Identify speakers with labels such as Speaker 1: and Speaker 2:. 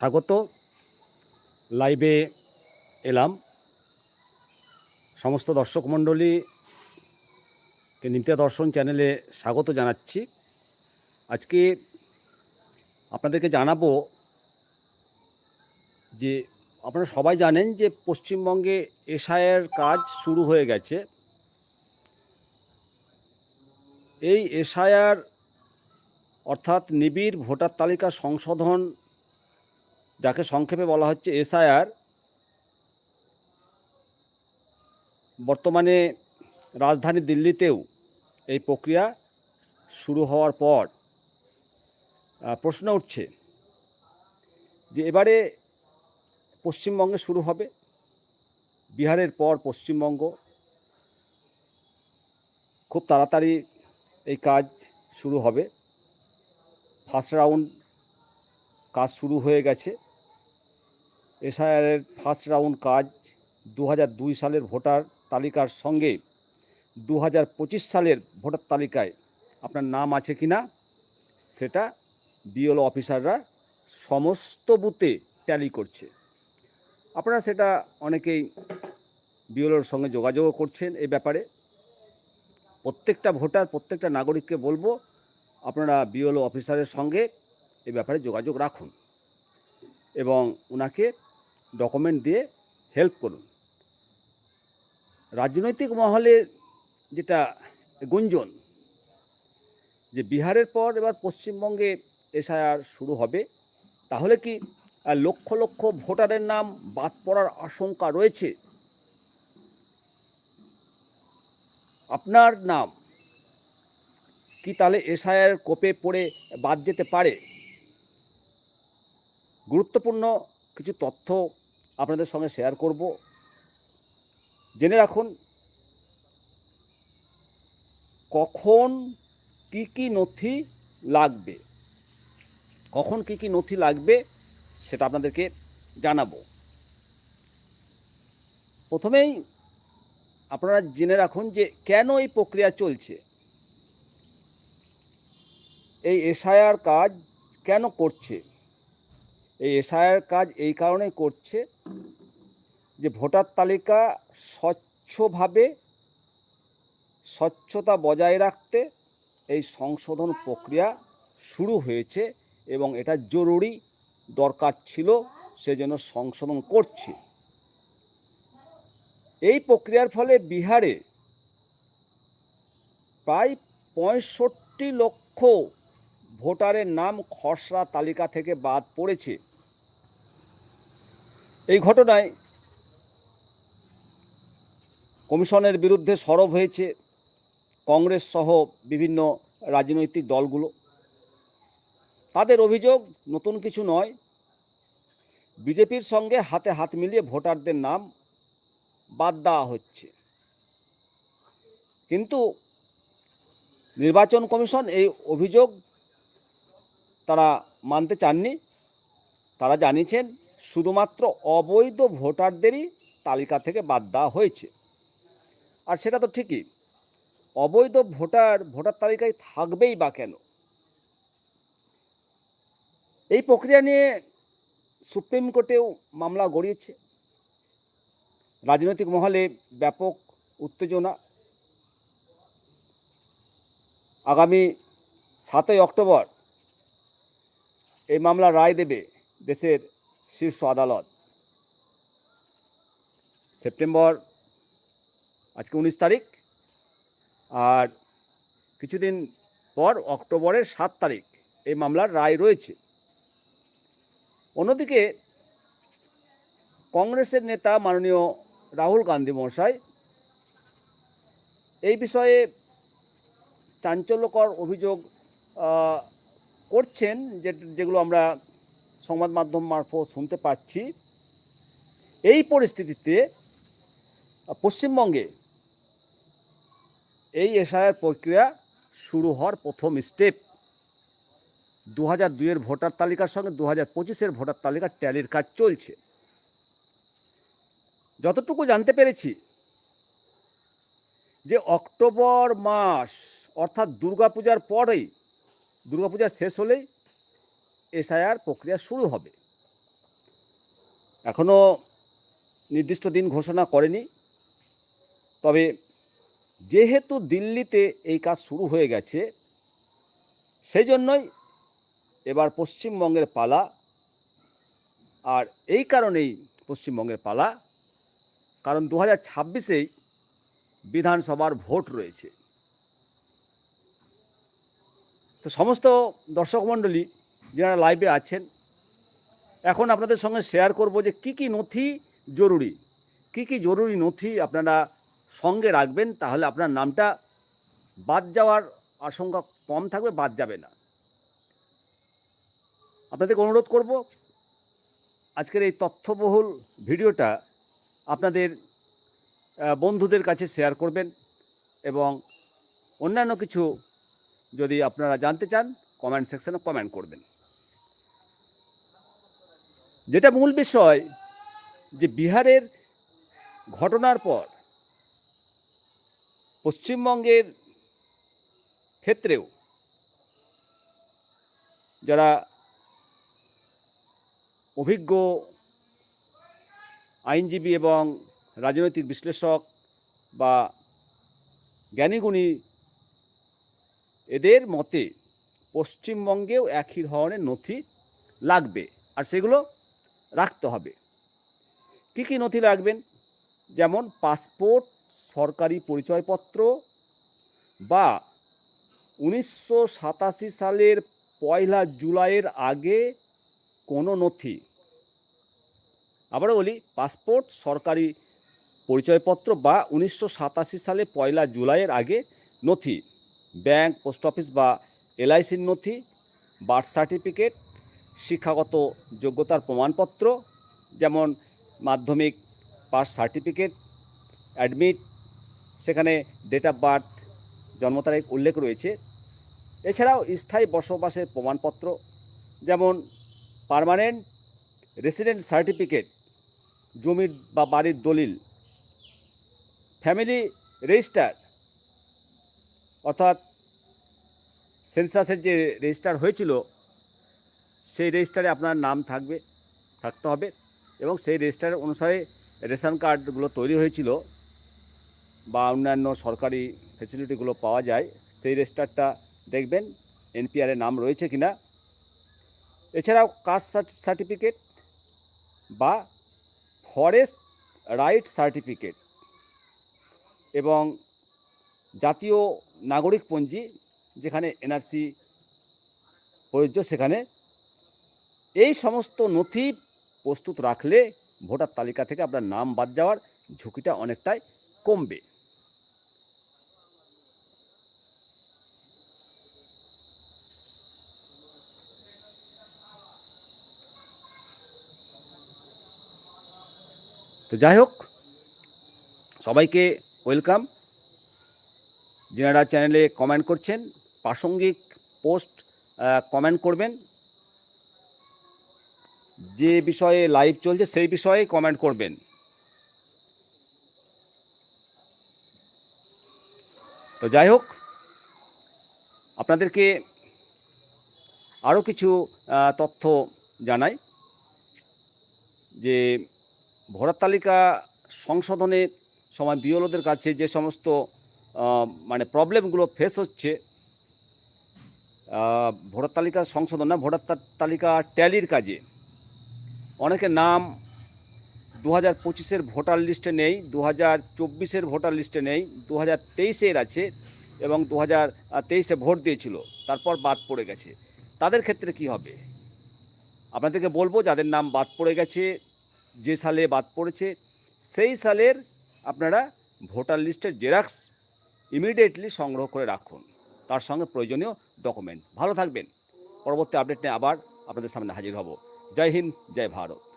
Speaker 1: স্বাগত। লাইভে এলাম। সমস্ত দর্শক মণ্ডলীকে নিত্যা দর্শন চ্যানেলে স্বাগত জানাচ্ছি। আজকে আপনাদেরকে জানাব যে আপনারা সবাই জানেন যে পশ্চিমবঙ্গে এসআইয়ের কাজ শুরু হয়ে গেছে। এই এসআইআর অর্থাৎ নিবিড় ভোটার তালিকা সংশোধন যাকে সংক্ষেপে বলা হচ্ছে এসআইআর, বর্তমানে রাজধানী দিল্লিতেও এই প্রক্রিয়া শুরু হওয়ার পর প্রশ্ন উঠছে যে এবারে পশ্চিমবঙ্গে শুরু হবে, বিহারের পর পশ্চিমবঙ্গ। খুব তাড়াতাড়ি এই কাজ শুরু হবে। ফার্স্ট রাউন্ড কাজ শুরু হয়ে গেছে। এসআইআরের ফার্স্ট রাউন্ড কাজ দু দুই সালের ভোটার তালিকার সঙ্গে দু পঁচিশ সালের ভোটার তালিকায় আপনার নাম আছে কি না? সেটা বিএলও অফিসাররা সমস্ত বুথে ট্যালি করছে। আপনারা সেটা অনেকেই বিএলওর সঙ্গে যোগাযোগও করছেন এই ব্যাপারে। প্রত্যেকটা ভোটার, প্রত্যেকটা নাগরিককে বলব, আপনারা বিএলও অফিসারের সঙ্গে এ ব্যাপারে যোগাযোগ রাখুন। এবং ওনাকে ডকুমেন্ট দিয়ে হেল্প করুন। রাজনৈতিক মহলে যেটা গুঞ্জন, যে বিহারের পর এবার পশ্চিমবঙ্গে এসআইআর শুরু হবে, তাহলে কি লক্ষ লক্ষ ভোটারের নাম বাদ পড়ার আশঙ্কা রয়েছে? আপনার নাম কি তাহলে এসআইআর কোপে পড়ে বাদ যেতে পারে? গুরুত্বপূর্ণ কিছু তথ্য আপনাদের সঙ্গে শেয়ার করব। জেনে রাখুন, কখন কি কি নথি লাগবে? কখন কি কি নথি লাগবে সেটা আপনাদেরকে জানাব। প্রথমেই আপনারা জেনে রাখুন যে কেন এই প্রক্রিয়া চলছে। এই এসআইআর কাজ কেন করছে? এই এসআইআর কাজ এই কারণেই করছে যে ভোটার তালিকা স্বচ্ছভাবে, স্বচ্ছতা বজায় রাখতে এই সংশোধন প্রক্রিয়া শুরু হয়েছে এবং এটা জরুরি দরকার ছিল সেজন্য সংশোধন করছে। এই প্রক্রিয়ার ফলে বিহারে প্রায় পঁয়ষট্টি লক্ষ ভোটারের নাম খসড়া তালিকা থেকে বাদ পড়েছে। এই ঘটনায় কমিশনের বিরুদ্ধে সরব হয়েছে কংগ্রেস সহ বিভিন্ন রাজনৈতিক দলগুলো। তাদের অভিযোগ নতুন কিছু নয়। বিজেপির সঙ্গে হাতে হাত মিলিয়ে ভোটারদের নাম বাদ দেওয়া হচ্ছে। কিন্তু নির্বাচন কমিশন এই অভিযোগ তারা মানতে চাননি। তারা জানিয়েছেন শুধুমাত্র অবৈধ ভোটারদেরই তালিকা থেকে বাদ দেওয়া হয়েছে। আর সেটা তো ঠিকই, অবৈধ ভোটার ভোটার তালিকায় থাকবেই বা কেন? এই প্রক্রিয়া নিয়ে সুপ্রিম কোর্টেও মামলা গড়িয়েছে। রাজনৈতিক মহলে ব্যাপক উত্তেজনা। আগামী সাতই অক্টোবর এই মামলার রায় দেবে দেশের শীর্ষ আদালত। সেপ্টেম্বর, আজকে উনিশ তারিখ, আর কিছুদিন পর অক্টোবরের সাত তারিখ এই মামলার রায় রয়েছে। অন্যদিকে, কংগ্রেসের নেতা মাননীয় রাহুল গান্ধী মহাশয় এই বিষয়ে চাঞ্চল্যকর অভিযোগ করছেন যে, যেগুলো আমরা সংবাদ মাধ্যম মারফত শুনতে পাচ্ছি। এই পরিস্থিতিতে পশ্চিমবঙ্গে এই এসআইআর প্রক্রিয়া শুরু হওয়ার প্রথম স্টেপ দু হাজার দুইয়ের ভোটার তালিকার সঙ্গে দু হাজার পঁচিশের ভোটার তালিকার ট্যালির কাজ চলছে। যতটুকু জানতে পেরেছি যে অক্টোবর মাস অর্থাৎ দুর্গাপূজার পরেই, দুর্গাপূজা শেষ হলেই এসআইআর প্রক্রিয়া শুরু হবে। এখনও নির্দিষ্ট দিন ঘোষণা করেনি। তবে যেহেতু দিল্লিতে এই কাজ শুরু হয়ে গেছে সেই জন্যই এবার পশ্চিমবঙ্গের পালা আর এই কারণেই পশ্চিমবঙ্গের পালা, কারণ দু হাজার ছাব্বিশেই বিধানসভার ভোট রয়েছে। তো সমস্ত দর্শক মণ্ডলী যারা লাইভে আছেন, এখন আপনাদের সঙ্গে শেয়ার করব যে কি কি নথি জরুরি। কি কি জরুরি নথি আপনারা সঙ্গে রাখবেন, তাহলে আপনার নামটা বাদ যাওয়ার আশঙ্কা কম থাকবে, বাদ যাবে না। আপনাদেরকে অনুরোধ করব, আজকের এই তথ্যবহুল ভিডিওটা আপনাদের বন্ধুদের কাছে শেয়ার করবেন এবং অন্যান্য কিছু যদি আপনারা জানতে চান কমেন্ট সেকশনে কমেন্ট করবেন। যেটা মূল বিষয় যে বিহারের ঘটনার পর পশ্চিমবঙ্গের ক্ষেত্রেও যারা অভিজ্ঞ আইনজীবী এবং রাজনৈতিক বিশ্লেষক বা জ্ঞানীগুণী, এদের মতে পশ্চিমবঙ্গেও একই ধরনের নথি লাগবে। আর সেগুলো রাখতে হবে। কী কী নথি রাখবেন যেমন পাসপোর্ট, সরকারি পরিচয়পত্র বা উনিশশো সাতাশি সালের পয়লা জুলাইয়ের আগে কোনো নথি। আবারও বলি, পাসপোর্ট, সরকারি পরিচয়পত্র বা উনিশশো সাতাশি সালে পয়লা জুলাইয়ের আগে নথি। ব্যাংক, পোস্ট অফিস বা এলআইসির নথি, বার্থ সার্টিফিকেট শিক্ষাগত যোগ্যতার প্রমাণপত্র, যেমন মাধ্যমিক পাস সার্টিফিকেট, অ্যাডমিট, সেখানে ডেট অফ বার্থ জন্ম তারিখ উল্লেখ রয়েছে। এছাড়াও স্থায়ী বসবাসের প্রমাণপত্র, যেমন পার্মানেন্ট রেসিডেন্ট সার্টিফিকেট জমির বা বাড়ির দলিল ফ্যামিলি রেজিস্টার অর্থাৎ সেন্সাসের যে রেজিস্টার হয়েছিল সেই রেজিস্টারে আপনার নাম থাকবে, থাকতে হবে এবং সেই রেজিস্টার অনুসারে রেশন কার্ডগুলো তৈরি হয়েছিল বা অন্যান্য সরকারি ফেসিলিটিগুলো পাওয়া যায়, সেই রেজিস্টারটা দেখবেন এনপিআরের নাম রয়েছে কি না এছাড়াও কাস্ট সার্টিফিকেট বা ফরেস্ট রাইট সার্টিফিকেট এবং জাতীয় নাগরিক পঞ্জি যেখানে এনআরসি প্রযোজ্য, সেখানে এই সমস্ত নথি প্রস্তুত রাখলে ভোটার তালিকা থেকে আপনার নাম বাদ যাওয়ার ঝুঁকিটা অনেকটাই কমবে। তো যাই হোক, সবাইকে ওয়েলকাম। যারা চ্যানেলে কমেন্ট করছেন, প্রাসঙ্গিক পোস্ট কমেন্ট করবেন যে বিষয়ে লাইভ চলছে, সেই বিষয়ে কমেন্ট করবেন। তো যাই হোক, আপনাদেরকে আরও কিছু তথ্য জানাই। যে ভোটার তালিকা সংশোধনের সময় বিওলোদের কাছে যে সমস্ত মানে প্রবলেমগুলো ফেস হচ্ছে ভোটার তালিকা সংশোধন না ভোটার তালিকা ট্যালির কাজে। অনেকের নাম দু হাজার পঁচিশের ভোটার লিস্টে নেই দু হাজার চব্বিশের ভোটার লিস্টে নেই দু হাজার তেইশের আছে এবং দু হাজার তেইশে ভোট দিয়েছিল, তারপর বাদ পড়ে গেছে। তাদের ক্ষেত্রে কি হবে? আপনাদেরকে বলব, যাদের নাম বাদ পড়ে গেছে, যে সালে বাদ পড়েছে, সেই সালের আপনারা ভোটার লিস্টের জেরক্স ইমিডিয়েটলি সংগ্রহ করে রাখুন। তার সঙ্গে প্রয়োজনীয় ডকুমেন্ট। ভালো থাকবেন। পরবর্তী আপডেট নিয়ে আবার আপনাদের সামনে হাজির হব। জয় হিন্দ জয় ভারত।